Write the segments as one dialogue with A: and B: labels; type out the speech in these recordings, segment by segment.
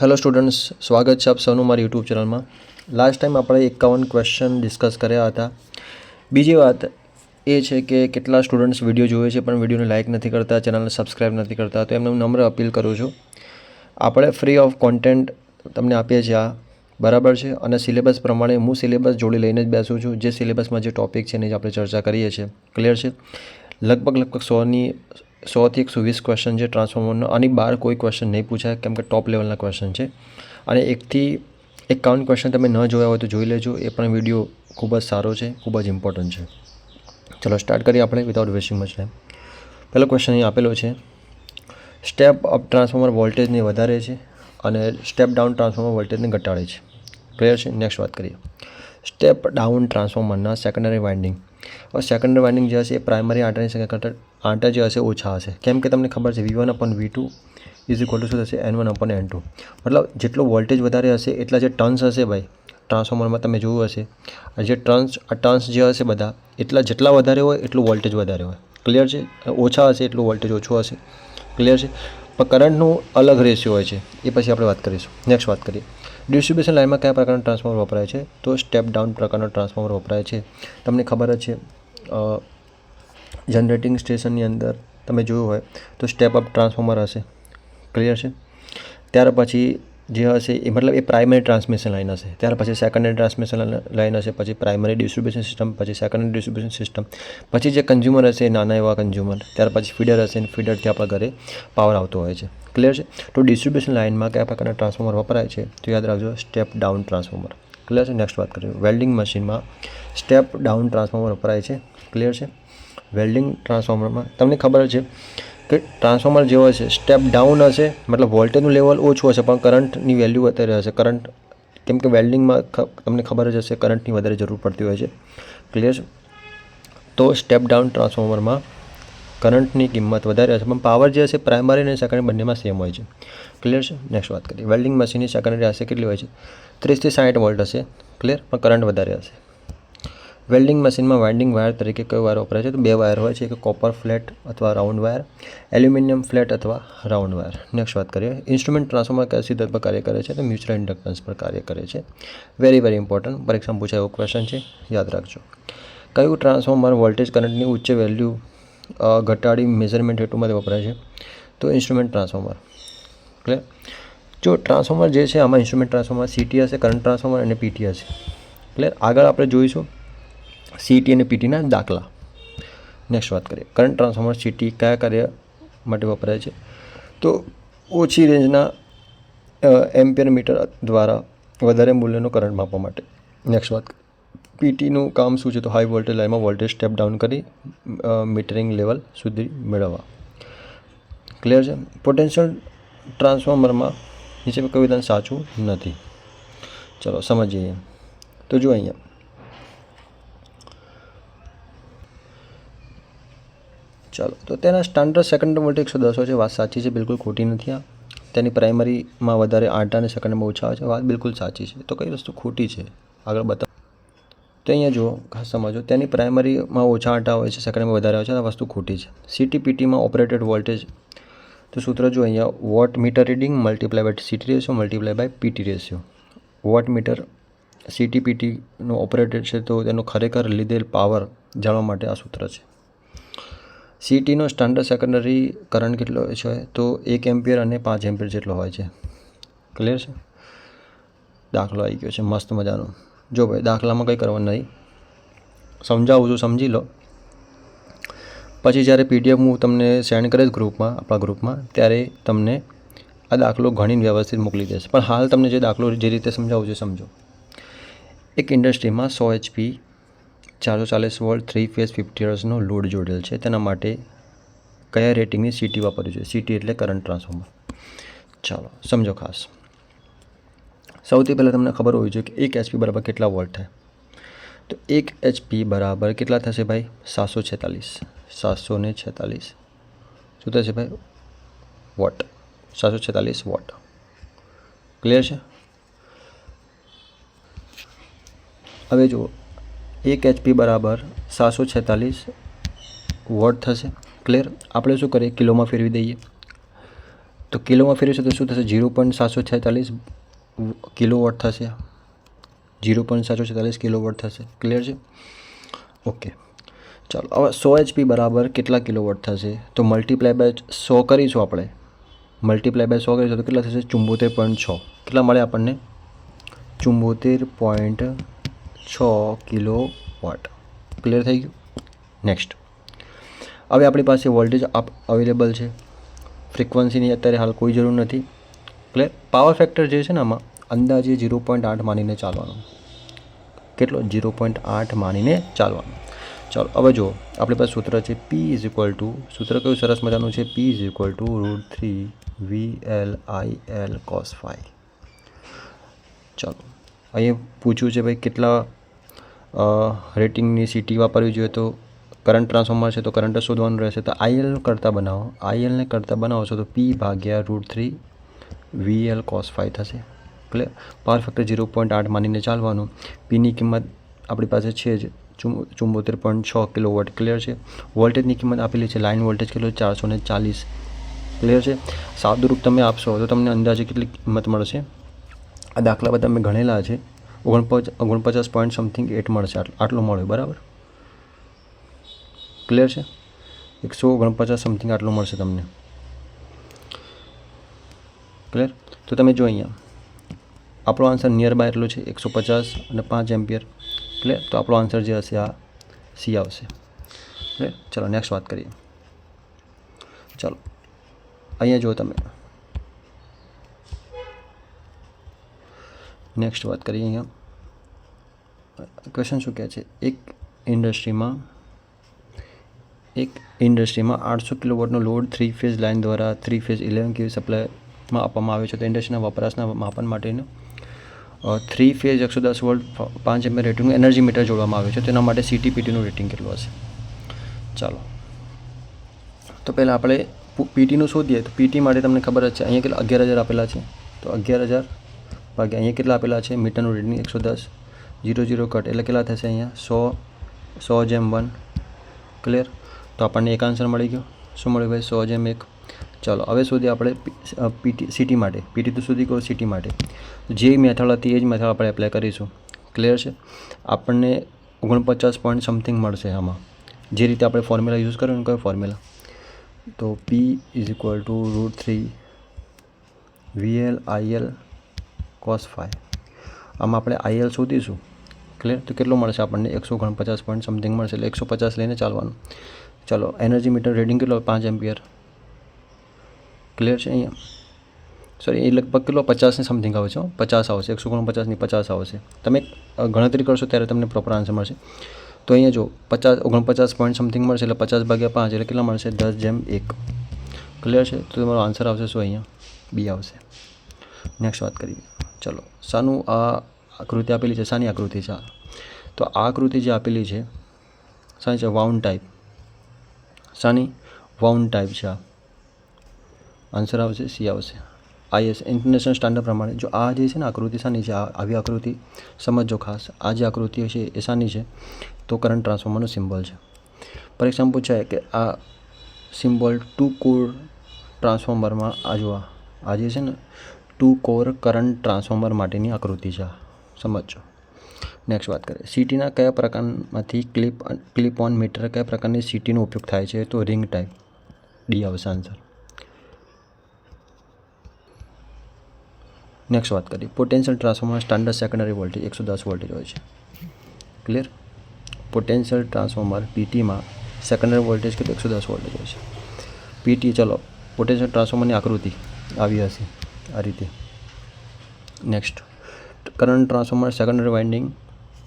A: Hello students સ્વાગત છે આપ સૌનું મારી યુટ્યુબ ચેનલમાં લાસ્ટ ટાઈમ આપણે એકાવન ક્વેશ્ચન ડિસ્કસ કર્યા હતા. બીજી વાત એ છે કે કેટલા સ્ટુડન્ટ્સ વીડિયો જોવે છે, પણ વિડીયોને લાઇક નથી કરતા ચેનલને સબસ્ક્રાઇબ નથી કરતા, તો એમને હું નમ્ર અપીલ કરું છું. આપણે ફ્રી ઓફ કોન્ટેન્ટ તમને આપીએ છીએ આ. બરાબર છે? અને સિલેબસ પ્રમાણે હું સિલેબસ જોડી લઈને જ બેસું છું. જે સિલેબસમાં જે ટૉપિક છે એની જ આપણે ચર્ચા કરીએ છીએ. ક્લિયર છે? લગભગ લગભગ સોની સોથી એકસો વીસ ક્વેશ્ચન છે ટ્રાન્સફોર્મરનો આની બહાર કોઈ ક્વેશ્ચન નહીં પૂછાય, કેમ કે ટોપ લેવલના ક્વેશ્ચન છે. અને એકથી એકાવન ક્વેશ્ચન તમે ન જોયા હોય તો જોઈ લેજો. એ પણ વીડિયો ખૂબ જ સારો છે, ખૂબ જ ઇમ્પોર્ટન્ટ છે. ચલો સ્ટાર્ટ કરીએ આપણે વિધાઉટ વેસ્ટિંગ મચ ટાઈમ પહેલો ક્વેશ્ચન અહીં આપેલો છે. સ્ટેપ અપ ટ્રાન્સફોર્મર વોલ્ટેજને વધારે છે અને સ્ટેપ ડાઉન ટ્રાન્સફોર્મર વોલ્ટેજને ઘટાડે છે. ક્લિયર છે? નેક્સ્ટ વાત કરીએ. સ્ટેપ ડાઉન ટ્રાન્સફોર્મરના સેકન્ડરી વાઇન્ડિંગ હવે સેકન્ડરી વાઇન્ડિંગ જે હશે એ પ્રાઇમરી આંટાની સંખ્યા કરતાં આંટા જે હશે ઓછા હશે. કેમ કે તમને ખબર છે V one upon V two is equal to શું થશે? N one upon N two મતલબ જેટલો વોલ્ટેજ વધારે હશે, એટલા જે ટર્ન્સ હશે ભાઈ, ટ્રાન્સફોર્મરમાં તમે જોયું હશે જે ટર્ન્સ, આ ટર્ન્સ જે હશે બધા, એટલા જેટલા વધારે હોય, એટલું વોલ્ટેજ વધારે હોય. ક્લિયર છે? ઓછા હશે, એટલું વોલ્ટેજ ઓછું હશે. ક્લિયર છે? પણ કરંટનું અલગ રેશિયો હોય છે. એ પછી આપણે વાત કરીશું. નેક્સ્ટ વાત કરીએ. ડિસ્ટ્રીબ્યુશન લાઇનમાં કયા પ્રકારનું ટ્રાન્સફોર્મર વપરાય છે? તો સ્ટેપ ડાઉન પ્રકારનો ટ્રાન્સફોર્મર વપરાય છે. તમને ખબર જ છે જનરેટિંગ સ્ટેશનની અંદર તમે જોયું હોય તો સ્ટેપ અપ ટ્રાન્સફોર્મર હશે. ક્લિયર છે? ત્યાર પછી જે હશે એ મતલબ એ પ્રાઇમરી ટ્રાન્સમિશન લાઇન હશે. ત્યાર પછી સેકન્ડરી ટ્રાન્સમિશન લાઇન હશે, પછી પ્રાઇમરી ડિસ્ટ્રીબ્યુશન સિસ્ટમ પછી સેકન્ડરી ડિસ્ટ્રીબ્યુશન સિસ્ટમ પછી જે કન્ઝ્યુમર હશે નાના એવા કન્ઝ્યુમર ત્યાર પછી ફીડર હશે અને ફીડરથી આપણા ઘરે પાવર આવતો હોય છે. ક્લિયર છે? તો ડિસ્ટ્રીબ્યુશન લાઇનમાં કયા પ્રકારના ટ્રાન્સફોર્મર વપરાય છે તો યાદ રાખજો સ્ટેપ ડાઉન ટ્રાન્સફોર્મર ક્લિયર છે? નેક્સ્ટ વાત કરીએ. વેલ્ડિંગ મશીનમાં સ્ટેપ ડાઉન ટ્રાન્સફોર્મર વપરાય છે. ક્લિયર છે? વેલ્ડિંગ ટ્રાન્સફોર્મરમાં. તમને ખબર છે કે ટ્રાન્સફોર્મર જે હોય છે સ્ટેપ ડાઉન હશે, મતલબ વોલ્ટેજનું લેવલ ઓછું હશે, પણ કરંટની વેલ્યુ વધારે હશે. કરંટ, કેમ કે વેલ્ડિંગમાં તમને ખબર જ હશે કરંટની વધારે જરૂર પડતી હોય છે. ક્લિયર તો સ્ટેપ ડાઉન ટ્રાન્સફોર્મરમાં કરંટની કિંમત વધારે હશે, પણ પાવર જે હશે પ્રાઇમરી અને સેકન્ડરી બંનેમાં સેમ હોય છે. ક્લિયર છે? નેક્સ્ટ વાત કરીએ. વેલ્ડિંગ મશીનની સેકન્ડરી હશે કેટલી હોય છે? ત્રીસથી સાઠ વોલ્ટ હશે. ક્લિયર પણ કરંટ વધારે હશે. વેલ્ડિંગ મશીનમાં વાઇન્ડિંગ વાયર તરીકે કયો વાયર વપરાય છે? તો બે વાયર હોય છે, એક કોપર ફ્લેટ અથવા રાઉન્ડ વાયર એલ્યુમિનિયમ ફ્લેટ અથવા રાઉન્ડ વાયર નેક્સ્ટ વાત કરીએ. ઇન્સ્ટ્રુમેન્ટ ટ્રાન્સફોર્મર કયા સિદ્ધાંત પર કાર્ય કરે છે? તો મ્યુચ્યુઅલ ઇન્ડક્ટન્સ પર કાર્ય કરે છે. વેરી વેરી ઇમ્પોર્ટન્ટ પરીક્ષામાં પૂછાય એવો ક્વેશ્ચન છે. યાદ રાખજો. કયું ટ્રાન્સફોર્મર વોલ્ટેજ કરંટની ઉચ્ચ વેલ્યુ ઘટાડી મેઝરમેન્ટ હેતુમાંથી વપરાય છે? તો ઇન્સ્ટ્રુમેન્ટ ટ્રાન્સફોર્મર ક્લિયર જો ટ્રાન્સફોર્મર જે છે, આમાં ઇન્સ્ટ્રુમેન્ટ ટ્રાન્સફોર્મર સીટી હશે કરંટ ટ્રાન્સફોર્મર અને પીટી હશે ક્લિયર આગળ આપણે જોઈશું સીટી અને પીટીના દાખલા. નેક્સ્ટ વાત કરીએ. કરંટ ટ્રાન્સફોર્મર સીટી કયા કાર્ય માટે વપરાય છે? તો ઓછી રેન્જના એમ્પિયર મીટર દ્વારા વધારે મૂલ્યનો કરંટ માપવા માટે. નેક્સ્ટ વાત. પીટીનું કામ શું છે? તો હાઈ વોલ્ટેજ લાઇનમાં વોલ્ટેજ સ્ટેપ ડાઉન કરી મીટરિંગ લેવલ સુધી મેળવવા. ક્લિયર છે? પોટેન્શિયલ ટ્રાન્સફોર્મરમાં નીચે વિધાન સાચું નથી. ચલો, સમજીએ. તો જો અહીંયા ચાલો, તો તેના સ્ટાન્ડર્ડ સેકન્ડ વોલ્ટ એકસો દસ છે. વાત સાચી છે, બિલકુલ ખોટી નથી આ. તેની પ્રાઇમરીમાં વધારે આઠ અને સેકન્ડમાં ઓછા હોય છે. વાત બિલકુલ સાચી છે. તો કઈ વસ્તુ ખોટી છે? આગળ બતાવ. તો અહીંયા જુઓ, ખાસ સમજો, તેની પ્રાઇમરીમાં ઓછા આંટા હોય છે સેકન્ડમાં વધારે હોય છે, આ વસ્તુ ખોટી છે. સીટીપીટીમાં ઓપરેટેડ વોલ્ટેજ તો સૂત્ર જો અહીંયા watt meter reading multiply by CT ratio multiply by PT ratio watt meter સીટીપીટીનો operated છે, તો તેનો ખરેખર લીધેલ પાવર જાણવા માટે આ સૂત્ર છે. સીટીનો સ્ટાન્ડર્ડ સેકન્ડરી કરંટ કેટલો છે? તો એક એમ્પિયર અને પાંચ એમ્પિયર જેટલો હોય છે. ક્લિયર છે? દાખલો આવી ગયો છે, મસ્ત મજાનો. જો ભાઈ, દાખલામાં કંઈ કરવાનું નહીં. સમજાવું છું, સમજી લો. પછી જ્યારે પીડીએફ હું તમને સેન્ડ કરીશ ગ્રુપમાં, આપણા ગ્રુપમાં, ત્યારે તમને આ દાખલો ઘણી વ્યવસ્થિત મોકલી દેશે. પણ હાલ તમને જે દાખલો જે રીતે સમજાવું છે, સમજો. એક ઇન્ડસ્ટ્રીમાં સો એચપી ચારસો ચાલીસ વોલ્ટ થ્રી ફેઝ ફિફ્ટી હર્સનો લોડ જોડેલ છે. તેના માટે કયા રેટિંગની સીટી વાપરવી જોઈએ? સીટી એટલે કરંટ ટ્રાન્સફોર્મર ચાલો, સમજો ખાસ. સૌથી પહેલાં તમને ખબર હોવી જોઈએ કે એક એચપી બરાબર કેટલા વોલ્ટ થાય? તો એક એચપી બરાબર કેટલા થશે ભાઈ? સાતસો છેતાલીસ. સાતસો ને છેતાલીસ. શું થશે ભાઈ? વોટ. સાતસો છેતાલીસ વોટ. ક્લિયર છે? હવે જુઓ. એક એચપી બરાબર સાતસો છેતાલીસ વોટ થશે. ક્લિયર આપણે શું કરીએ? કિલોમાં ફેરવી દઈએ. તો કિલોમાં ફેરવીશું તો શું થશે? જીરો પોઈન્ટ સાતસો છેતાલીસ કિલો વોટ થશે. જીરો પોઈન્ટ સાતસો છેતાલીસ કિલો વોટ થશે. ક્લિયર છે? ઓકે ચાલો, હવે સો એચપી બરાબર કેટલા કિલો વોટ થશે? તો મલ્ટીપ્લાય બાય સો કરીશું આપણે. મલ્ટીપ્લાય બાય સો કરીશું તો કેટલા થશે? ચુંબોતેર પોઈન્ટ છ. કેટલા મળે આપણને? ચુંબોતેર પોઈન્ટ છ કિલો વોટ. ક્લિયર થઈ ગયું? નેક્સ્ટ હવે આપણી પાસે વોલ્ટેજ આપ અવેલેબલ છે. ફ્રિકવન્સીની અત્યારે હાલ કોઈ જરૂર નથી. ક્લિયર પાવર ફેક્ટર જે છે ને આમાં, અંદાજે ઝીરો પોઈન્ટ આઠ માનીને ચાલવાનું. કેટલો? ઝીરો પોઈન્ટ આઠ માનીને ચાલવાનું. ચાલો, હવે જુઓ. આપણી પાસે સૂત્ર છે પી ઇઝ ઇક્વલ ટુ સૂત્ર કયું સરસ મજાનું છે? P is equal to root three V L I L cos phi ચાલો. અહીંયા પૂછ્યું છે ભાઈ કેટલા રેટિંગની સીટી વાપરવી જોઈએ તો કરંટ ટ્રાન્સફોર્મર છે તો કરંટ શોધવાનું રહેશે. તો આઈએલ કરતાં બનાવો. આઈએલને કરતાં બનાવો છો તો પી ભાગ્યા root three VL cos phi થશે. એટલે પાવર ફેક્ટર ઝીરો પોઈન્ટ આઠ માનીને ચાલવાનું. પીની કિંમત આપણી પાસે છે જ ચુંબોતેર પોઈન્ટ છ કિલો વોટ ક્લિયર છે વોલ્ટેજની કિંમત આપેલી છે લાઇન વોલ્ટેજ કિલો ચારસો ને ચાલીસ ક્લિયર છે. સાદુરૂપ તમે આપશો તો તમને અંદાજે કેટલી કિંમત મળશે? આ દાખલા બધા મેં ગણેલા છે. ઓગણપચ ઓગણપચાસ પોઈન્ટ સમથિંગ એટ મળશે. આટલું મળ્યું, બરાબર? ક્લિયર છે? એકસો ઓગણપચાસ સમથિંગ આટલું મળશે તમને. ક્લિયર તો તમે જો અહીંયા. આપણો આન્સર નિયર બાય એટલો છે, એકસો પચાસ અને પાંચ એમ્પિયર. ક્લિયર તો આપણો આન્સર જે હશે, આ સી આવશે. ક્લિયર ચલો નેક્સ્ટ વાત કરીએ. ચાલો. અહીંયા જુઓ તમે. નેક્સ્ટ વાત કરીએ અહીંયા. ક્વેશ્ચન શું કહે છે? એક ઇન્ડસ્ટ્રીમાં એક ઇન્ડસ્ટ્રીમાં આઠસો કિલોવોટનો લોડ થ્રી ફેઝ લાઇન દ્વારા થ્રી ફેઝ ઇલેવન કેવી સપ્લાયમાં આપવામાં આવે છે. તો ઇન્ડસ્ટ્રીના વપરાશના માપન માટેનું થ્રી ફેઝ એકસો દસ વોલ્ટ પાંચ એમએ રેટિંગનું એનર્જી મીટર જોડવામાં આવે છે. તેના માટે સીટીપીટીનું રેટિંગ કેટલું હશે? ચાલો. તો પહેલાં આપણે પીટીનું શોધીએ. તો પીટી માટે તમને ખબર જ છે, અહીંયા કેટલા, અગિયાર હજાર આપેલા છે. તો અગિયાર હજાર ભાગ્યા અહીંયા કેટલા આપેલા છે? મીટરનું રીડિંગ એકસો દસ. જીરો જીરો કટ એટલે કેટલા થશે અહીંયા? સો સો જેમ વન ક્લિયર તો આપણને એક આન્સર મળી ગયો. શું મળ્યું ભાઈ? સો જેમ એક. ચાલો, હવે સુધી આપણે પીટી સિટી માટે પીટી તો સુધી કહો સિટી માટે. જે મેથડ હતી, એ જ મેથડ આપણે એપ્લાય કરીશું. ક્લિયર છે? આપણને ઓગણપચાસ પોઈન્ટ સમથિંગ મળશે આમાં. જે રીતે આપણે ફોર્મ્યુલા યુઝ કર્યો ને, કયો ફોર્મ્યુલા તો P is equal to root three VL IL cos phi આમાં આપણે આઈએલ શોધીશું. ક્લિયર તો કેટલું મળશે આપણને? એકસો ઓગણપચાસ પોઈન્ટ સમથિંગ મળશે. એટલે એકસો પચાસ લઈને ચાલવાનું. ચાલો એનર્જી મીટર રેડિંગ કેટલો? પાંચ એમ્પિયર. ક્લિયર છે અહીંયા? સોરી એ લગભગ કેટલો? પચાસની સમથિંગ આવે છે. પચાસ આવશે. એકસો ઓગણપચાસની પચાસ આવશે. તમે ગણતરી કરશો ત્યારે તમને પ્રોપર આન્સર મળશે. તો અહીંયા જો, પચાસ, ઓગણપચાસ પોઈન્ટ સમથિંગ મળશે એટલે પચાસ ભાગ્યા પાંચ એટલે કેટલા મળશે? દસ જેમ એક. ક્લિયર છે? તો તમારો આન્સર આવશે શું અહીંયા? બી આવશે. નેક્સ્ટ વાત કરીએ. ચલો શાનું આ આકૃતિ આપેલી છે શાની આકૃતિ છે તો આ આકૃતિ જે આપેલી છે શાની છે વાઉન્ડ ટાઈપ. શાની વાઉન્ડ ટાઈપ છે આન્સર આવશે સી આવશે. આઈએસ ઇન્ટરનેશનલ સ્ટાન્ડર્ડ પ્રમાણે. જો આ જે છે ને આકૃતિ શાની છે આવી આકૃતિ, સમજો ખાસ. આ જે આકૃતિ છે, એ શાની છે. તો કરંટ ટ્રાન્સફોર્મરનો સિમ્બોલ છે. પરીક્ષામાં પૂછાય કે આ સિમ્બોલ ટુ કોર ટ્રાન્સફોર્મરમાં આ જો આ જે છે ને ટુ કોર કરંટ ટ્રાન્સફોર્મર માટેની આકૃતિ છે સમજો નેક્સ્ટ વાત કરીએ. સીટીના કયા પ્રકારમાંથી ક્લિપ ક્લિપ ઓન મીટર કયા પ્રકારની સીટીનો ઉપયોગ થાય છે? તો રિંગ ટાઈપ ડી આવશે આન્સર નેક્સ્ટ વાત કરીએ. Potential transformer standard secondary voltage એકસો દસ વોલ્ટેજ હોય છે. ક્લિયર પોટેન્શિયલ ટ્રાન્સફોર્મર પીટીમાં સેકન્ડરી વોલ્ટેજ કે એકસો દસ વોલ્ટેજ હોય છે. પીટી ચલો. પોટેન્શિયલ ટ્રાન્સફોર્મરની આકૃતિ આવી હશે. આ રીતે. Next current transformer secondary winding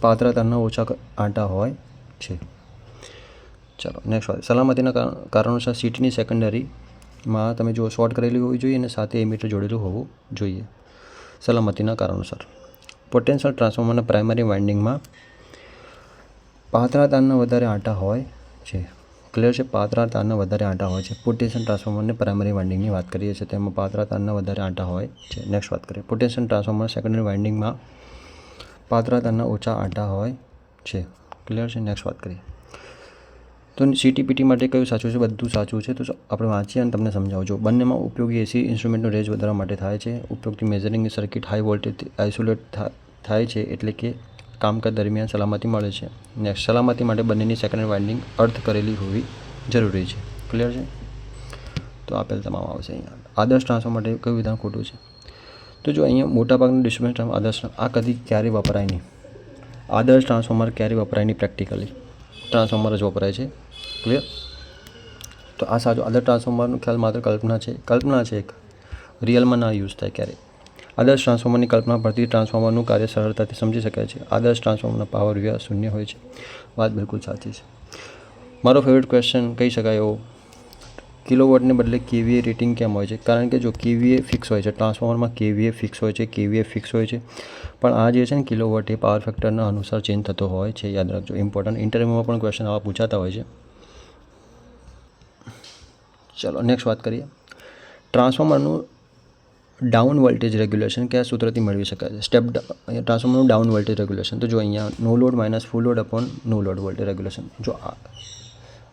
A: પાતળા તારના ઓછા આંટા હોય છે. ચાલો નેક્સ્ટ વાત. સલામતીના કારણોસર સીટની સેકન્ડરીમાં તમે જો શોર્ટ કરેલી હોવી જોઈએ અને સાથે એમીટર જોડેલું હોવું જોઈએ. સલામતીના કારણોસર. પોટેન્શિયલ ટ્રાન્સફોર્મરના પ્રાઇમરી વાઇન્ડિંગમાં પાતળા તારના વધારે આંટા હોય છે. ક્લિયર છે, પાતળા તારના વધારે આંટા હોય છે. પોટેશિયમ ટ્રાન્સફોર્મરની પ્રાઇમરી વાઇન્ડિંગની વાત કરીએ છીએ, તેમાં પાતળા તારના વધારે આંટા હોય છે. નેક્સ્ટ વાત કરીએ. પોટેશિયમ ટ્રાન્સફોર્મર સેકન્ડરી વાઇન્ડિંગમાં પાતળા તારના ઓછા આંટા હોય છે. ક્લિયર છે? નેક્સ્ટ વાત કરીએ. તો સીટીપીટી માટે કયું સાચું છે? બધું સાચું છે. તો આપણે વાંચીએ અને તમને સમજાવજો. બંનેમાં ઉપયોગી એસી ઇન્સ્ટ્રુમેન્ટનો રેન્જ વધારવા માટે થાય છે. ઉપયોગથી measuring circuit high voltage isolate થાય છે. એટલે કે કામકાજ દરમિયાન સલામતી મળે છે નેક્સ્ટ સલામતી માટે બંનેની સેકન્ડ વાઇન્ડિંગ અર્થ કરેલી હોવી જરૂરી છે. ક્લિયર છે? તો આપેલ તમામ આવશે અહીંયા. આદર્શ ટ્રાન્સફોર્મર માટે કયું વિધાન ખોટું છે? તો જો અહીંયા મોટાભાગનું ડિસ્ટ્રીબ્યુશન ટ્રાન્સ આદર્શ આ કદી ક્યારેય વપરાય નહીં. આદર્શ ટ્રાન્સફોર્મર ક્યારેય વપરાય નહીં પ્રેક્ટિકલી ટ્રાન્સફોર્મર જ વપરાય છે. ક્લિયર તો આ સાચું આદર્શ ટ્રાન્સફોર્મરનો ખ્યાલ માત્ર કલ્પના છે. કલ્પના છે એક. રિયલમાં ના યુઝ થાય ક્યારેય. આદર્શ ટ્રાન્સફોર્મરની કલ્પના પરથી ટ્રાન્સફોર્મરનું કાર્ય સરળતાથી સમજી શકાય છે. આદર્શ ટ્રાન્સફોર્મરના પાવર વ્યવહાર શૂન્ય હોય છે. વાત બિલકુલ સાચી છે. મારો ફેવરેટ ક્વેશ્ચન કહી શકાય એવો. કિલોવોટને બદલે કેવીએ રેટિંગ કેમ હોય છે? કારણ કે જો કેવીએ ફિક્સ હોય છે, ટ્રાન્સફોર્મરમાં કેવીએ ફિક્સ હોય છે કેવીએ ફિક્સ હોય છે, પણ આ જે છે ને કિલોવોટ એ પાવર ફેક્ટરના અનુસાર ચેન્જ થતો હોય છે, યાદ રાખજો. ઇમ્પોર્ટન્ટ ઇન્ટરવ્યુમાં પણ ક્વેશ્ચન આવા પૂછાતા હોય છે. ચલો નેક્સ્ટ વાત કરીએ. ટ્રાન્સફોર્મરનું ડાઉન વોલ્ટેજ રેગ્યુલેશન કયા સૂત્રથી મેળવી શકાય છે? સ્ટેપ ટ્રાન્સફોર્મરનું ડાઉન વોલ્ટેજ રેગ્યુલેશન તો જો અહીંયા no load minus full load upon no load voltage regulation જો આ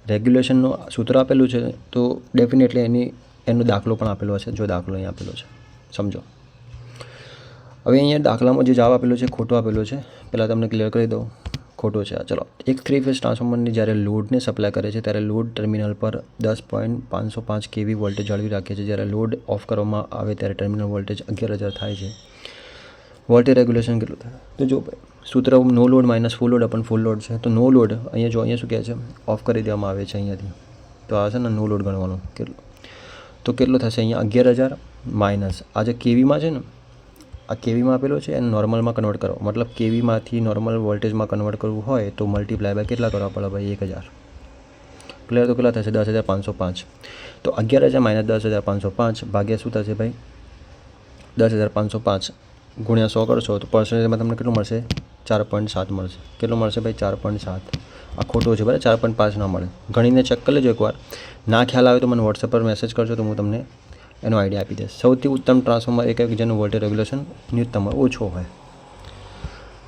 A: રેગ્યુલેશનનું સૂત્ર આપેલું છે, તો ડેફિનેટલી એની, એનો દાખલો પણ આપેલો છે જો દાખલો અહીં આપેલો છે. સમજો. હવે અહીંયા દાખલામાં જે જવાબ આપેલો છે, ખોટો આપેલો છે, પહેલાં તમને ક્લિયર કરી દઉં. ખોટો છે. ચલો. એક થ્રી ફેઝ ટ્રાન્સફોર્મરની જ્યારે લોડને સપ્લાય કરે છે, ત્યારે લોડ ટર્મિનલ પર દસ પોઈન્ટ પાંચસો પાંચ કેવી વોલ્ટેજ જાળવી રાખે છે. જ્યારે લોડ ઓફ કરવામાં આવે ત્યારે ટર્મિનલ વોલ્ટેજ અગિયાર હજાર થાય છે. વોલ્ટેજ રેગ્યુલેશન કેટલું થાય? તો જો સૂત્ર no load minus full load upon full load છે. તો નો લોડ, અહીંયા જો, અહીંયા શું કહે છે? ઓફ કરી દેવામાં આવે છે અહીંયાથી. તો આ છે ને નો લોડ ગણવાનો. કેટલો? તો કેટલો થશે અહીંયા? અગિયાર હજાર માઇનસ. આ જે કેવીમાં છે ને આ કેવીમાં આપેલો છે? એને નોર્મલમાં કન્વર્ટ કરો. મતલબ કેવીમાંથી નોર્મલ વોલ્ટેજમાં કન્વર્ટ કરવું હોય તો મલ્ટીપ્લાય બાય કેટલા કરવા પડે ભાઈ? એક હજાર. ક્લિયર તો કેટલા થશે? દસ હજાર પાંચસો પાંચ. તો અગિયાર હજાર માઇનસ દસ હજાર પાંચસો પાંચ ભાગ્યા શું થશે ભાઈ? દસ હજાર પાંચસો પાંચ ગુણ્યા સો કરશો તો પર્સન્ટેજમાં તમને કેટલું મળશે? ચાર પોઈન્ટ સાત મળશે. કેટલું મળશે ભાઈ? ચાર પોઈન્ટ સાત. આ ખોટું છે બરાબર? ચાર પોઈન્ટ પાંચ ના મળે. ગણીને ચેક કરી લેજો એકવાર. ના ખ્યાલ આવે તો મને વોટ્સએપ પર મેસેજ કરજો તો હું તમને એનો આઈડિયા આપી દે. સૌથી ઉત્તમ ટ્રાન્સફોર્મર એક એક જેનું વોલ્ટેજ રેગ્યુલેશન ન્યૂનતમ ઓછો હોય.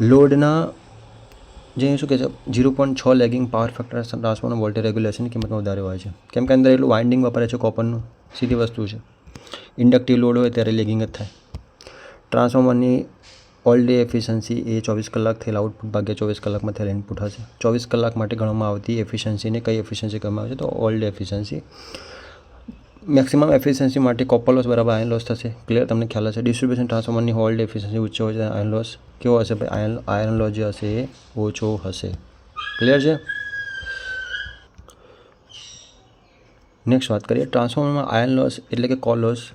A: લોડના જે શું કહે છે ઝીરો પોઈન્ટ છ lagging power factor transformer voltage regulation કિંમતમાં વધારે હોય છે. કેમ કે અંદર એટલું વાઇન્ડિંગ વપરાય છે કોપરનું સીધી વસ્તુ છે. ઇન્ડક્ટિવ લોડ હોય ત્યારે લેગિંગ જ થાય. ટ્રાન્સફોર્મરની ઓલ ડે એફિશિયન્સી એ ચોવીસ કલાક થયેલા આઉટપુટ ભાગ્યા ચોવીસ કલાકમાં થયેલા ઇનપુટ હશે. ચોવીસ કલાક માટે ગણવામાં આવતી એફિશિયન્સીને કઈ એફિશિયન્સી કહેવામાં આવે છે, તો all day efficiency maximum efficiency માટે કોપર લોસ બરાબર આયન લોસ થશે. ક્લિયર તમને ખ્યાલ હશે. ડિસ્ટ્રીબ્યુશન ટ્રાન્સફોર્મરની હોલ્ડ એફિશિયન્સી ઊંચો હોય છે આયન લોસ કેવો હશે આયન આયન લોસ જે હશે એ ઓછો હશે. ક્લિયર છે? નેક્સ્ટ વાત કરીએ. ટ્રાન્સફોર્મરમાં આયન લોસ એટલે કે કોલ લોસ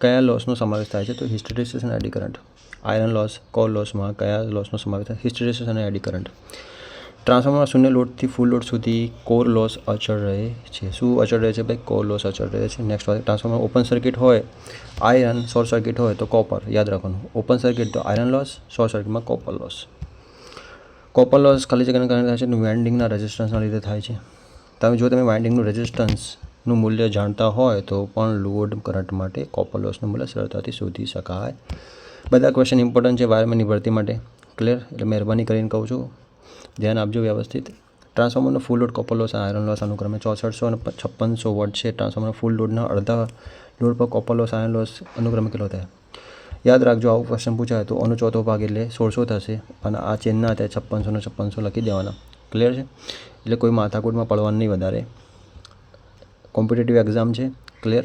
A: કયા લોસનો સમાવેશ થાય છે? તો હિસ્ટેરિસિસ અને eddy current iron loss core લોસમાં કયા લોસનો સમાવેશ થાય હિસ્ટેરિસિસ અને એડી કરંટ ટ્રાન્સફોર્મરમાં શૂન્ય લોડથી ફૂલ લોડ સુધી કોર લોસ અચળ રહે છે. શું અચળ રહે છે ભાઈ? કોર લોસ અચળ રહે છે. નેક્સ્ટ વાત ટ્રાન્સફોર્મર ઓપન સર્કિટ હોય આયરન શોર્ટ સર્કિટ હોય તો કોપર યાદ રાખવાનું. ઓપન સર્કિટ તો આયરન લોસ શોર્ટ સર્કિટમાં કોપર લોસ કોપર લોસ ખાલી જગ્યાને કારણે થાય છે વાઇન્ડિંગના રેઝિસ્ટન્સના લીધે થાય છે. તમે જો તમે વાઇન્ડિંગનું રેઝિસ્ટન્સનું મૂલ્ય જાણતા હોય તો પણ લોડ કરંટ માટે કોપર લોસનું મૂલ્ય સરળતાથી શોધી શકાય. બધા ક્વેશ્ચન ઇમ્પોર્ટન્ટ છે વાયરમેનની ભરતી માટે. ક્લિયર એટલે મહેરબાની કરીને કહું છું. ધ્યાન આપજો વ્યવસ્થિત ટ્રાન્સફોર્મરનો full load copper loss iron loss અનુક્રમે ચોસઠસો અને છપ્પનસો વોટ છે. ટ્રાન્સફોર્મર ફૂલ લોડના અડધા લોડ પર કોપર લોસ આયરન લોસ અનુક્રમે કેટલો થાય? યાદ રાખજો, આવું ક્વેશ્ચન પૂછાય તો આનો ચોથો ભાગ એટલે સોળસો થશે અને આ ચેનના હતા, છપ્પનસો ને છપ્પનસો લખી દેવાના. ક્લિયર છે? એટલે કોઈ માથાકૂટમાં પડવાનું નહીં વધારે. કોમ્પિટેટિવ એક્ઝામ છે ક્લિયર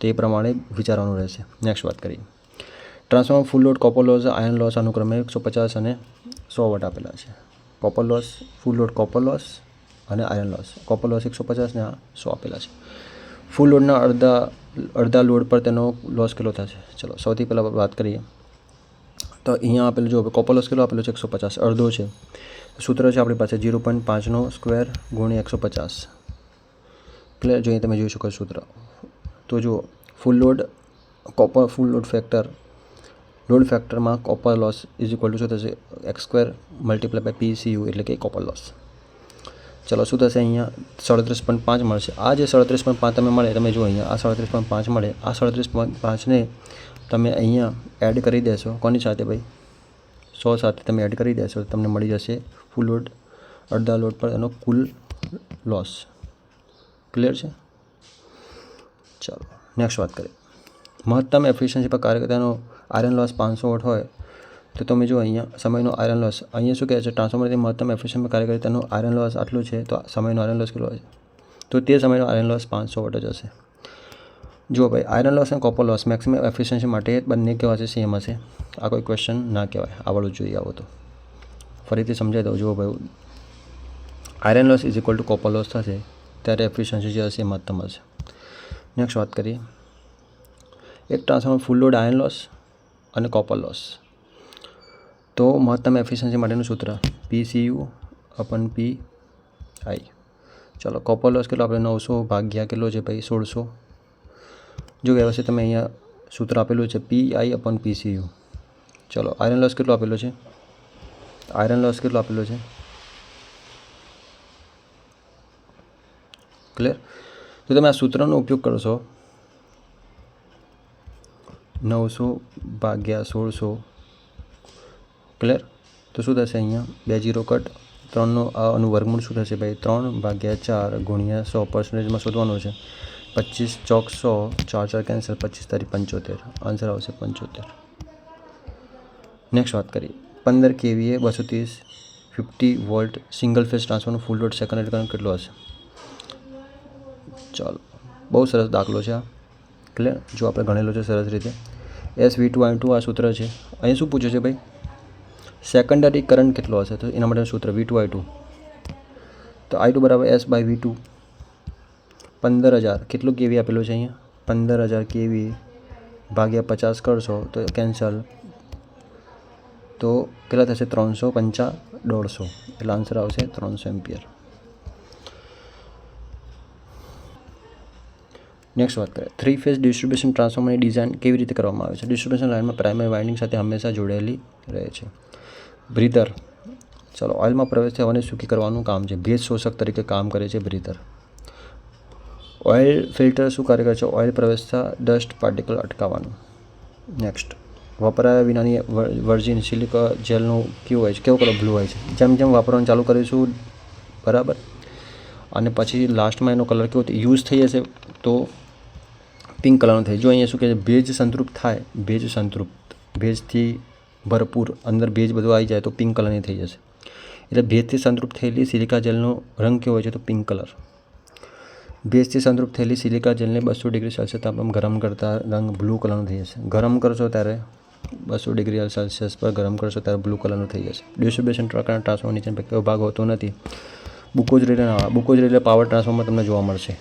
A: તે પ્રમાણે વિચારવાનું રહેશે. નેક્સ્ટ વાત કરીએ. Transformer full load copper loss iron loss અનુક્રમે એકસો પચાસ અને સો વોટ આપેલા છે. Copper loss full load copper loss અને આયર્ન લોસ. કોપર લોસ એકસો પચાસ ને આ સો આપેલા છે. ફૂલ લોડના અડધા અડધા લોડ પર તેનો લોસ કેટલો થશે? ચલો, સૌથી પહેલાં વાત કરીએ. તો અહીંયા આપેલું જો કોપર લોસ કેટલો આપેલો છે? એકસો પચાસ. અડધો છે. સૂત્ર છે આપણી પાસે જીરો પોઈન્ટ પાંચનો સ્ક્વેર ગુણ્યા એકસો પચાસ. ક્લિયર જોઈએ તમે જોઈ શકો સૂત્ર. તો જુઓ, full load, copper, full load factor load ફેક્ટરમાં copper loss is equal to શું થશે? X square multiply by PCU એટલે કે કોપર લોસ ચલો, શું થશે અહીંયા? સાડત્રીસ પોઈન્ટ પાંચ મળશે. આ જે સાડત્રીસ પોઈન્ટ પાંચ તમે મળે, તમે જુઓ અહીંયા, આ સાડત્રીસ પોઈન્ટ પાંચ મળે. આ સાડત્રીસ પોઈન્ટ પાંચને તમે અહીંયા એડ કરી દેશો. કોની સાથે ભાઈ? સો સાથે તમે એડ કરી દેશો, તમને મળી જશે ફૂલ લોડ અડધા લોડ પર એનો કુલ લોસ ક્લિયર છે? ચાલો નેક્સ્ટ વાત કરીએ. મહત્તમ એફિશિયન્સી પર કાર્ય કરતાનો આયરન લોસ પાંચસો વોટ હોય, તો તમે જો અહીંયા સમયનો આયરન લોસ અહીંયા શું કહે છે? ટ્રાન્સફોર્મરથી મહત્તમ એફિશિયન્ટ કાર્ય કરે તેનું આયરન લોસ આટલું છે, તો સમયનો આયરન લોસ કેટલો હોય તો તે સમયનો આયરન લોસ પાંચસો વોટ જ હશે. જુઓ ભાઈ આયરન લોસ અને કોપર લોસ મેક્સિમમ એફિશિયન્સી માટે બંને કેવા છે? સેમ હશે. આ કોઈ ક્વેશ્ચન ના કહેવાય. આવડવું જોઈએ આવો તો. ફરીથી સમજાવી દઉં, જુઓ ભાઈ. Iron loss is equal to copper loss થશે, ત્યારે એફિશિયન્સી જે હશે મહત્તમ હશે. નેક્સ્ટ વાત કરીએ. એક transformer full load iron loss અને કોપર લોસ તો મહત્તમ એફિશિયન્સી માટેનું સૂત્ર P C U upon P I ચલો કોપર લોસ કેટલો? આપણે નવસો ભાગ્યા કેટલો છે ભાઈ? સોળસો. જો વ્યવસ્થિત તમે અહીંયા સૂત્ર આપેલું છે P I upon P C U ચલો આયરન લોસ કેટલો આપેલો છે? આયરન લોસ કેટલો આપેલો છે? ક્લિયર તો તમે આ સૂત્રનો ઉપયોગ કરશો નવસો ભાગ્યા સોળસો. ક્લિયર તો શું થશે અહીંયા? બે જીરો કટ. ત્રણનો આનું વર્ગમૂળ શું થશે ભાઈ? ત્રણ ભાગ્યા ચાર ગુણ્યા સો. પર્સન્ટેજમાં શોધવાનું છે. પચીસ ચોક સો. ચાર ચાર કેન્સલ. પચીસ તારીખ પંચોતેર. આન્સર આવશે પંચોતેર. નેક્સ્ટ વાત કરીએ. પંદર કેવીએ? બસો ત્રીસ ફિફ્ટી વોલ્ટ સિંગલ ફેઝ ટ્રાન્સફરનો ફૂલ લોડ સેકન્ડરી કરંટ કેટલો હશે? ચાલો. બહુ સરસ દાખલો છે આ. ક્લિયર જો આપણે ગણેલો છે સરસ રીતે. S V two I two આ સૂત્ર છે. અહીં શું પૂછ્યું છે ભાઈ? સેકન્ડરી કરંટ કેટલો હશે? તો એના માટે સૂત્ર વી ટુ આઈ ટુ તો આઈ ટુ બરાબર એસ બાય વી ટુ પંદર હજાર કેટલું કેવી આપેલું છે અહીંયા? પંદર હજાર કેવી ભાગ્યા પચાસ કરશો તો કેન્સલ તો કેટલા થશે? ત્રણસો પંચા દોઢસો. એટલે આન્સર આવશે ત્રણસો એમ્પિયર. નેક્સ્ટ વાત કરીએ. થ્રી ફેઝ ડિસ્ટ્રિબ્યુશન ટ્રાન્સફોર્મરની ડિઝાઇન કેવી રીતે કરવામાં આવે છે? ડિસ્ટ્રિબ્યુશન લાઇનમાં પ્રાઇમરી વાઇન્ડિંગ સાથે હંમેશા જોડાયેલી રહે છે. બ્રીધર ચલો ઓઇલમાં પ્રવેશ થવાને સૂકી કરવાનું કામ છે. ભેજ શોષક તરીકે કામ કરે છે બ્રીધર ઓઇલ ફિલ્ટર શું કાર્ય કરે છે? ઓઇલ પ્રવેશતા ડસ્ટ પાર્ટિકલ અટકાવવાનું. નેક્સ્ટ વપરાયા વિનાની વર્જિન સિલિકા જેલનું કેવું હોય છે? કેવો કલર બ્લુ હોય છે? જેમ જેમ વાપરવાનું ચાલુ કરીશું, બરાબર? અને પછી લાસ્ટમાં એનો કલર કેવો યુઝ થઈ જશે તો પિંક કલરનો થાય. જો અહીંયા શું કહે છે, ભેજ સંતૃપ્ત થાય, ભેજ સંતૃપ્ત. ભેજથી ભરપૂર અંદર ભેજ બધું આવી જાય તો પિંક કલરની થઈ જશે. એટલે ભેજથી સંતૃપ્ત થયેલી સિલિકા જેલનો રંગ કેવો હોય છે તો પિંક કલર. ભેજથી સંતૃપ્ત થયેલી સિલિકા જેલને બસો ડિગ્રી સેલ્સિયસ તાપમાન ગરમ કરતા રંગ બ્લુ કલરનો થઈ જશે. ગરમ કરશો ત્યારે બસો ડિગ્રી સેલ્સિયસ પર ગરમ કરશો ત્યારે બ્લુ કલરનું થઈ જશે. ડિસ્ટ્રીબ્યુશન ટ્રકના ટ્રાન્સફોર્મર નીચે કયો ભાગ હોતો નથી. Buchholz relay Buchholz relay power transformer તમને જોવા મળશે.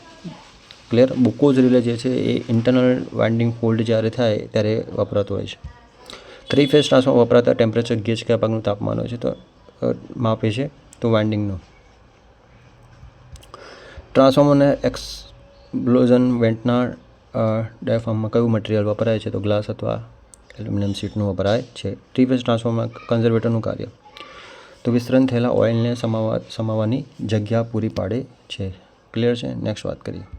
A: ક્લિયર બુકોઝ રિલે જે છે એ ઇન્ટરનલ વાઇન્ડિંગ ફોલ્ડ જ્યારે થાય ત્યારે વપરાતો હોય છે. થ્રી ફેઝ ટ્રાન્સફોર્મર વપરાતા ટેમ્પરેચર ગેજ કયા ભાગનું તાપમાન હોય છે તો માપે છે તો વાઇન્ડિંગનું ટ્રાન્સફોર્મરને એક્સપ્લોઝન વેન્ટના ડાયફોર્મમાં કયું મટીરિયલ વપરાય છે તો ગ્લાસ અથવા એલ્યુમિનિયમ શીટનું વપરાય છે. થ્રી ફેઝ ટ્રાન્સફોર્મર કન્ઝર્વેટરનું કાર્ય. તો વિસ્તરણ થયેલા ઓઇલને સમાવા, સમાવવાની જગ્યા પૂરી પાડે છે. ક્લિયર છે? નેક્સ્ટ વાત કરીએ.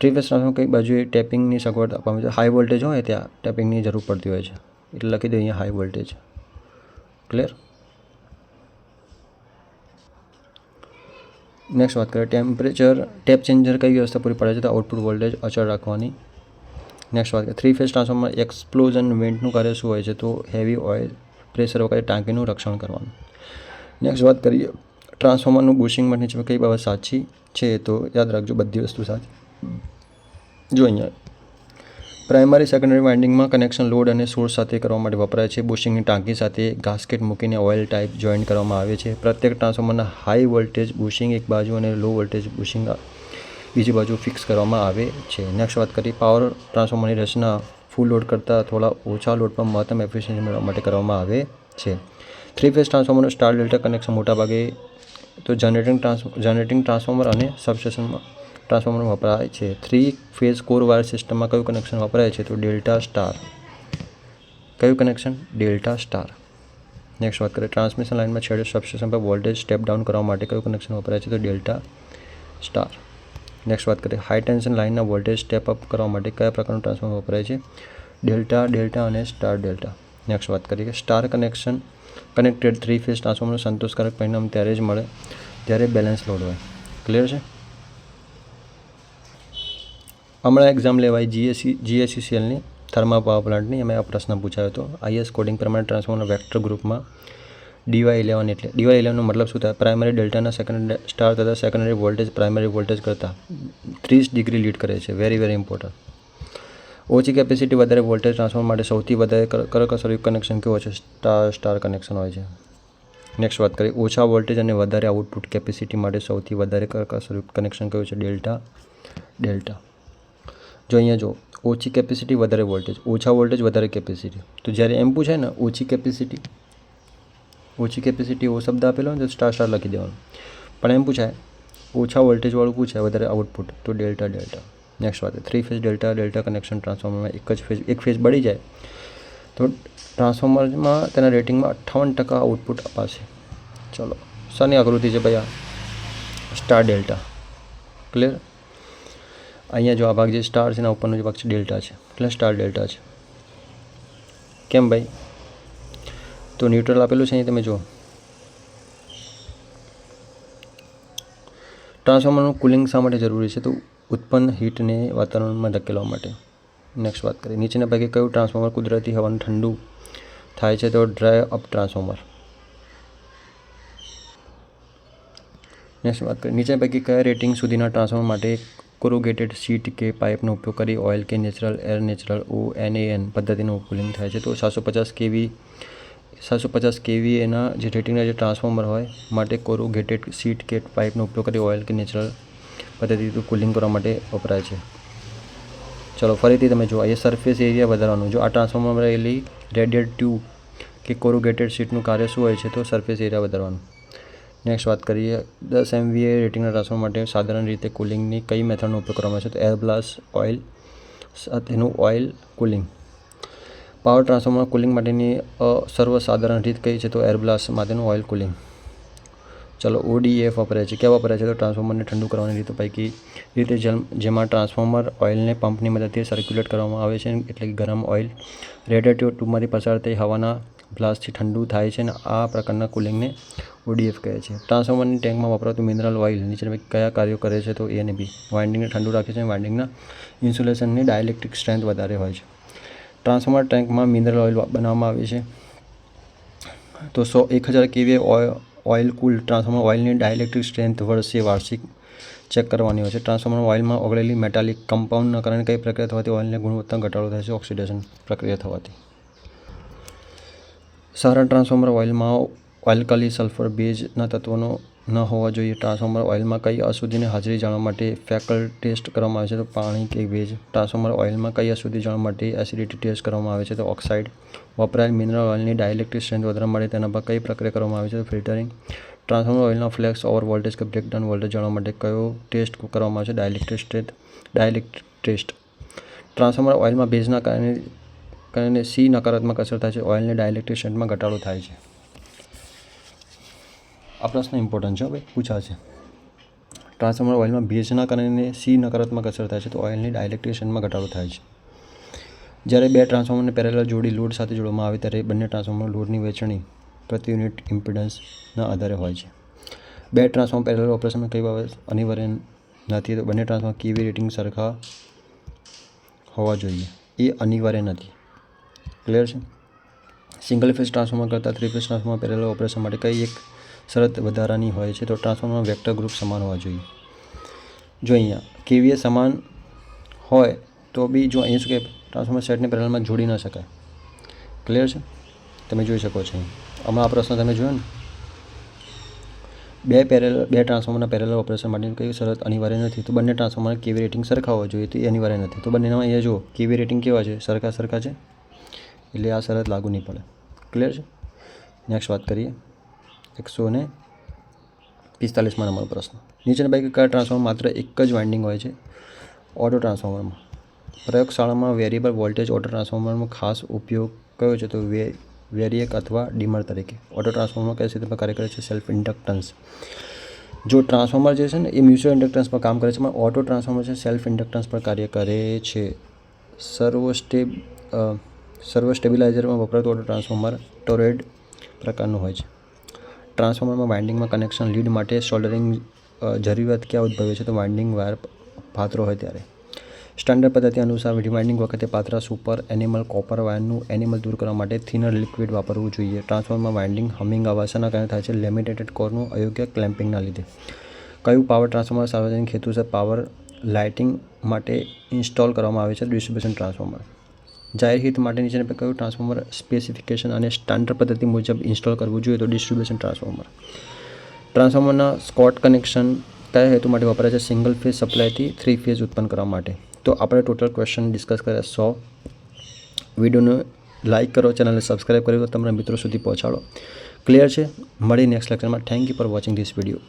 A: થ્રી ફેઝ ટ્રાન્સફોર્મર કઈ બાજુએ ટેપિંગની સગવડ આપવામાં છે. હાઈ વોલ્ટેજ હોય ત્યાં ટેપિંગની જરૂર પડતી હોય છે. એટલે લખી દો અહીંયા હાઈ વોલ્ટેજ ક્લિયર નેક્સ્ટ વાત કરીએ. ટેમ્પરેચર ટેપ ચેન્જર કઈ વ્યવસ્થા પૂરી પાડે છે? તો આઉટપુટ વોલ્ટેજ અચળ રાખવાની. નેક્સ્ટ વાત કરીએ. થ્રી ફેઝ ટ્રાન્સફોર્મર એક્સપ્લોઝન વેન્ટનું કાર્ય શું હોય છે? તો હેવી ઓઇલ પ્રેશર વગેરે ટાંકીનું રક્ષણ કરવાનું. નેક્સ્ટ વાત કરીએ. ટ્રાન્સફોર્મરનું બુશિંગ માટે કઈ બાબત સાચી છે? તો યાદ રાખજો, બધી વસ્તુ સાચી. જો અહીંયા પ્રાઇમરી સેકન્ડરી વાઇન્ડિંગમાં કનેક્શન લોડ અને સોર્સ સાથે કરવા માટે વપરાય છે. બુશિંગની ટાંકી સાથે ગાસ્કેટ મૂકીને ઓઇલ ટાઈપ જોઈન્ટ કરવામાં આવે છે. પ્રત્યેક ટ્રાન્સફોર્મરના હાઈ વોલ્ટેજ બુશિંગ એક બાજુ અને લો વોલ્ટેજ બુશિંગ બીજી બાજુ ફિક્સ કરવામાં આવે છે. નેક્સ્ટ વાત કરીએ પાવર ટ્રાન્સફોર્મરની રચના ફૂલ લોડ કરતાં થોડા ઓછા લોડ પર મહત્તમ એફિશિયન્સી મેળવવા માટે કરવામાં આવે છે. થ્રી ફેઝ ટ્રાન્સફોર્મરનું સ્ટાર ડેલ્ટા કનેક્શન મોટાભાગે તો જનરેટિંગ ટ્રાન્સ જનરેટિંગ ટ્રાન્સફોર્મર અને સબસ્ટેશનમાં ટ્રાન્સફોર્મર વપરાય છે. થ્રી ફેઝ કોર વાયર સિસ્ટમમાં કયું કનેક્શન વપરાય છે? તો ડેલ્ટા સ્ટાર કયું કનેક્શન ડેલ્ટા સ્ટાર નેક્સ્ટ વાત કરીએ. ટ્રાન્સમિશન લાઇનમાં છેડે સબસ્ટેશન પર વોલ્ટેજ સ્ટેપ ડાઉન કરવા માટે કયું કનેક્શન વપરાય છે? તો ડેલ્ટા સ્ટાર નેક્સ્ટ વાત કરીએ. હાઈ ટેન્શન લાઇનના વોલ્ટેજ સ્ટેપ અપ કરવા માટે કયા પ્રકારનું ટ્રાન્સફોર્મર વપરાય છે? ડેલ્ટા ડેલ્ટા અને સ્ટાર ડેલ્ટા નેક્સ્ટ વાત કરીએ કે star connection connected three phase ટ્રાન્સફોર્મરનું સંતોષકારક પરિણામ ત્યારે જ મળે જ્યારે બેલેન્સ લોડ હોય. ક્લિયર છે? હમણાં એક્ઝામ લેવાય જીએસસી જીએસસીસીએલની થર્મા પાવર પ્લાન્ટની અમે આ પ્રશ્ન પૂછાયો હતો. આઈએસ કોડિંગ પ્રમાણે ટ્રાન્સફોર્મર વેક્ટર ગ્રુપમાં ડીવાય ઇલેવન એટલે. ડીવાય ઇલેવનનો મતલબ શું થાય? પ્રાઇમરી ડેલ્ટાના સેકન્ડરી સ્ટાર તથા સેકન્ડરી વોલ્ટેજ પ્રાઇમરી વોલ્ટેજ કરતાં ત્રીસ ડિગ્રી લીડ કરે છે. વેરી વેરી ઇમ્પોર્ટન્ટ ઓછી કેપેસિટી વધારે વોલ્ટેજ ટ્રાન્સફોર્મર માટે સૌથી વધારે કરકસર કનેક્શન કેવો છે? સ્ટાર સ્ટાર કનેક્શન હોય છે. નેક્સ્ટ વાત કરીએ. ઓછા વોલ્ટેજ અને વધારે આઉટપુટ કેપેસિટી માટે સૌથી વધારે કરકસર કનેક્શન કયું છે? ડેલ્ટા ડેલ્ટા જો અહીંયા જો, ઓછી કેપેસિટી વધારે વોલ્ટેજ ઓછા વોલ્ટેજ વધારે કેપેસિટી તો જ્યારે એમ પૂછાય ને, ઓછી કેપેસિટી ઓછી કેપેસિટી એવો શબ્દ આપેલો ને, તો સ્ટાર સ્ટાર લખી દેવાનો. પણ એમ પૂછાય, ઓછા વોલ્ટેજવાળું પૂછાય, વધારે આઉટપુટ તો ડેલ્ટા ડેલ્ટા નેક્સ્ટ વાત three phase delta delta connection ટ્રાન્સફોર્મરમાં એક જ ફેઝ એક ફેઝ બળી જાય. તો ટ્રાન્સફોર્મરમાં તેના રેટિંગમાં અઠ્ઠાવન ટકા આઉટપુટ અપાશે. ચલો, શાની આકૃતિ છે ભાઈ આ? સ્ટાર ડેલ્ટા ક્લિયર અહીંયા જો આ ભાગ જે સ્ટાર છે એના ઉપરનો જે ભાગ છે, ડેલ્ટા છે. એટલે સ્ટાર ડેલ્ટા છે. કેમ ભાઈ? તો ન્યુટ્રલ આપેલું છે અહીં તમે જુઓ. ટ્રાન્સફોર્મરનું કુલિંગ શા માટે જરૂરી છે? તો ઉત્પન્ન હીટને વાતાવરણમાં ધકેલવા માટે. નેક્સ્ટ વાત કરીએ. નીચેના ભાગે કયું ટ્રાન્સફોર્મર કુદરતી હવાનું ઠંડુ થાય છે? તો ડ્રાય અપ ટ્રાન્સફોર્મર નેક્સ્ટ વાત કરીએ. નીચે પૈકી કયા રેટિંગ સુધીના ટ્રાન્સફોર્મર માટે કોરુગેટેડ શીટ કે પાઇપનો ઉપયોગ કરી ઓઇલ કે natural air, natural O N A N પદ્ધતિનું કુલિંગ થાય છે. તો સાતસો પચાસ કેવી, સાતસો પચાસ કેવી એના જે રેટિંગના જે ટ્રાન્સફોર્મર હોય, માટે કોરોગેટેડ શીટ કે પાઇપનો ઉપયોગ કરી ઓઇલ કે નેચરલ પદ્ધતિથી કુલિંગ કરવા માટે વપરાય છે. ચલો, ફરીથી તમે જુઓ. અહીંયા સરફેસ એરિયા વધારવાનું. જો આ ટ્રાન્સફોર્મર રહેલી રેડિયડ ટ્યુબ કે કોરુગેટેડ શીટનું કાર્ય શું હોય છે, તો સરફેસ એરિયા વધારવાનું. નેક્સ્ટ વાત કરીએ. દસ એમવીએ રેટિંગના ટ્રાન્સફર માટે સાધારણ રીતે કુલિંગની કઈ મેથડનો ઉપયોગ કરવામાં આવે છે? તો એર બ્લાસ્ટ ઓઇલ સાથેનું oil cooling power transformer cooling માટેની સર્વસાધારણ રીત કઈ છે? તો એર બ્લાસ્ટ માટેનું ઓઇલ કુલિંગ ચલો ઓડીએફ વપરાય છે. ક્યાં વપરાય છે? તો ટ્રાન્સફોર્મરને ઠંડુ કરવાની રીતો પૈકી. રીતે જેમાં ટ્રાન્સફોર્મર ઓઇલને પંપની મદદથી સર્ક્યુલેટ કરવામાં આવે છે, એટલે કે ગરમ ઓઇલ રેડિયો ટ્યુબમાંથી પસાર થઈ હવાના બ્લાસ્ટથી ઠંડુ થાય છે અને આ પ્રકારના કુલિંગને ઓડીએફ કહે છે. ટ્રાન્સફોર્મરની ટેન્કમાં વપરાતું મિનરલ ઓઇલ નીચે કયા કાર્યો કરે છે તો એ અને બી. વાઇન્ડિંગને ઠંડુ રાખે છે વાઇન્ડિંગના ઇન્સ્યુલેશનની ડાયલેક્ટ્રિક સ્ટ્રેન્થ વધારે હોય છે. ટ્રાન્સફોર્મર ટેન્કમાં મિનરલ ઓઇલ બનાવવામાં આવે છે. તો સો એક હજાર કેવી ઓઇલ કુલ ટ્રાન્સફોર્મર ઓઇલની ડાયલેક્ટ્રિક સ્ટ્રેન્થ વર્ષે વાર્ષિક ચેક કરવાની હોય છે. ટ્રાન્સફોર્મર ઓઇલમાં ઓગળેલી મેટાલિક કમ્પાઉન્ડના કારણે કઈ પ્રક્રિયા થવાથી ઓઇલની ગુણવત્તા ઘટાડો થાય છે, ઓક્સિડેશન પ્રક્રિયા થવાથી. સારા ટ્રાન્સફોર્મર ઓઇલમાં ઓઇલકલી સલ્ફર બેઝના તત્વોનો ન હોવા જોઈએ. ટ્રાન્સફોર્મર ઓઇલમાં કઈ અશુદ્ધિની હાજરી જાણવા માટે ફેકલ ટેસ્ટ કરવામાં આવે છે તો પાણી કે ભેજ. ટ્રાન્સફોર્મર ઓઇલમાં કઈ અશુદ્ધિ જાણવા માટે એસિડિટી ટેસ્ટ કરવામાં આવે છે તો ઓક્સાઇડ. વપરાયેલ મિનરલ ઓઇલની ડાયલેક્ટ્રિક સ્ટ્રેન્થ વધારવા માટે તેના પર કઈ પ્રક્રિયા કરવામાં આવે છે તો ફિલ્ટરિંગ. ટ્રાન્સફોર્મર ઓઇલના ફ્લેક્સ ઓવર વોલ્ટેજ કે બ્રેકડાઉન વોલ્ટેજ જાણવા માટે કયો ટેસ્ટ કરવામાં આવે છે? Dielectric strength, dielectric test. Transformer ઓઇલમાં ભેજના કારણે કારણે સી નકારાત્મક અસર થાય છે, ઓઇલની ડાયલેક્ટ્રિક ઘટાડો થાય છે. આ પ્રશ્ન ઇમ્પોર્ટન્ટ છે ભાઈ, પૂછાશે. ટ્રાન્સફોર્મર ઓઇલમાં ભેજના કારણે સી નકારાત્મક અસર થાય છે, તો ઓઇલની ડાયલેક્ટ્રેશનમાં ઘટાડો થાય છે. જ્યારે બે ટ્રાન્સફોર્મરને પેરેલલ જોડી લોડ સાથે જોડવામાં આવે, ત્યારે બંને ટ્રાન્સફોર્મર લોડની વેચણી પ્રતિ યુનિટ ઇમ્પિડન્સના આધારે હોય છે. બે ટ્રાન્સફોર્મર પેરેલલ ઓપરેશનમાં કઈ બાબત અનિવાર્ય નથી, તો બંને ટ્રાન્સફોર્મર કેવી રેટિંગ સરખા હોવા જોઈએ? એ અનિવાર્ય નથી. ક્લિયર છે? સિંગલ ફેઝ ટ્રાન્સફોર્મર કરતાં three phase transformer parallel operation માટે કઈ એક શરત વધારાની હોય છે? તો ટ્રાન્સફોર્મર વેક્ટર ગ્રુપ સમાન હોવા જોઈએ. જો અહીંયા કેવીએ સમાન હોય, તો બી જો અહીંયા શું કે ટ્રાન્સફોર્મર સેટને પેરેલલમાં જોડી ન શકાય. ક્લિયર છે? તમે જોઈ શકો છો હમણાં આ પ્રશ્ન તમે જોયો ને? બે પેરેલ બે ટ્રાન્સફોર્મરના પેરેલલ ઓપરેશન માટેની કઈ શરત અનિવાર્ય નથી. તો બંને ટ્રાન્સફોર્મર કેવી રેટિંગ સરખા હોવા જોઈએ. તો એ અનિવાર્ય નથી. તો બંનેમાં અહીંયા જો કેવી રેટિંગ કેવા છે? સરખા સરખા છે? એટલે આ શરત લાગુ નહીં પડે. ક્લિયર છે? નેક્સ્ટ વાત કરીએ. એકસો ને પિસ્તાલીસમાં નંબર પ્રશ્ન. નીચેના પૈકી કયા ટ્રાન્સફોર્મર માત્ર એક જ વાઇન્ડિંગ હોય છે. ઓટો ટ્રાન્સફોર્મરમાં પ્રયોગશાળામાં વેરિયેબલ વોલ્ટેજ ઓટો ટ્રાન્સફોર્મરનો ખાસ ઉપયોગ કયો છે? તો વે વેરિયક અથવા ડીમર તરીકે. ઓટો ટ્રાન્સફોર્મર કઈ રીતે કાર્ય કરે છે? સેલ્ફ ઇન્ડક્ટન્સ જો ટ્રાન્સફોર્મર જે છે ને, એ મ્યુચ્યુઅલ ઇન્ડક્ટન્સ પર કામ કરે છે પણ ઓટો ટ્રાન્સફોર્મર છે સેલ્ફ ઇન્ડક્ટન્સ પર કાર્ય કરે છે. સર્વો સ્ટેબ સર્વો સ્ટેબિલાઇઝરમાં વપરાતું ઓટો ટ્રાન્સફોર્મર ટોરેડ પ્રકારનું હોય છે. ટ્રાન્સફોર્મરમાં વાઇન્ડિંગમાં કનેક્શન લીડ માટે સોલ્ડરિંગ જરૂરિયાત ક્યાં ઉદ્ભવે છે તો વાઇન્ડિંગ વાયર પાત્રો હોય ત્યારે. સ્ટાન્ડર્ડ પદ્ધતિ અનુસાર રિવાઇન્ડિંગ વખતે પાત્રા સુપર એનિમલ કોપર વાયરનું એનિમલ દૂર કરવા માટે થિનર લિક્વિડ વાપરવું જોઈએ. ટ્રાન્સફોર્મરમાં વાઇન્ડિંગ હમિંગ અવાસના કારણે થાય છે લેમિનેટેડ કોરનું અયોગ્ય ક્લેમ્પિંગના લીધે. કયું પાવર ટ્રાન્સફોર્મર સાર્વજનિક હેતુસર પાવર લાઇટિંગ માટે ઇન્સ્ટોલ કરવામાં આવે છે ડિસ્ટ્રીબ્યુશન ટ્રાન્સફોર્મર. જાહેર હિત માટે નીચેના પૈકી કયું ટ્રાન્સફોર્મર સ્પેસિફિકેશન અને સ્ટાન્ડર્ડ પદ્ધતિ મુજબ ઇન્સ્ટોલ કરવું જોઈએ તો ડિસ્ટ્રીબ્યુશન ટ્રાન્સફોર્મર ટ્રાન્સફોર્મરના સ્કોટ કનેક્શન કયા હેતુ માટે વપરાય છે? સિંગલ ફેઝ સપ્લાયથી થ્રી ફેઝ ઉત્પન્ન કરવા માટે. તો આપણે ટોટલ ક્વેશ્ચન ડિસ્કસ કર્યા સો. વિડીયોને લાઇક કરો ચેનલને સબસ્ક્રાઈબ કરી તમારા મિત્રો સુધી પહોંચાડો. ક્લિયર છે? મળી નેક્સ્ટ લેક્ચરમાં thank you for watching this video